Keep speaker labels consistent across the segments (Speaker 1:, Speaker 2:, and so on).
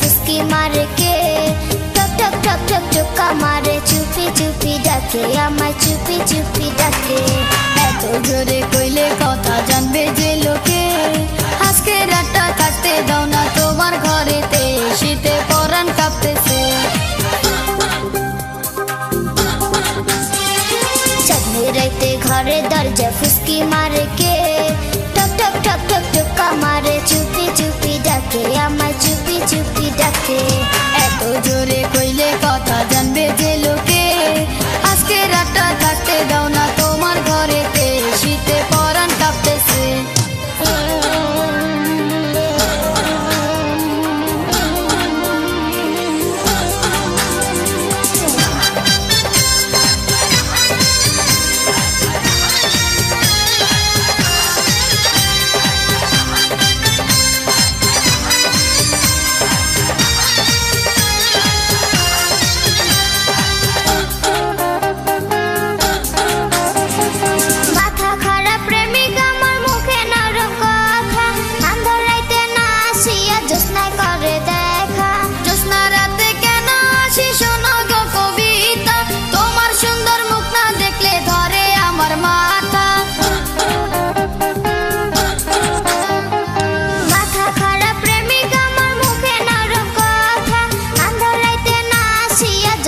Speaker 1: ফুসকি মারে কে? টক টক টক টক টোকা মারে চুপি চুপি ডাকে আমায় চুপি চুপি ডাকে।
Speaker 2: এত জোরে কইলে কথা জানবে যে লোকে। আজকে রাতটা কাটতে দাও না তোমার ঘরেতে শীতে পরান কাঁপতেছে।
Speaker 1: চাঁদনি রাইতে ঘরে দরজা ফুসকি মারে কে? টক টক টোকা ডাকে আমায় চুপি চুপি ডাকে
Speaker 2: এত জোরে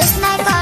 Speaker 2: just like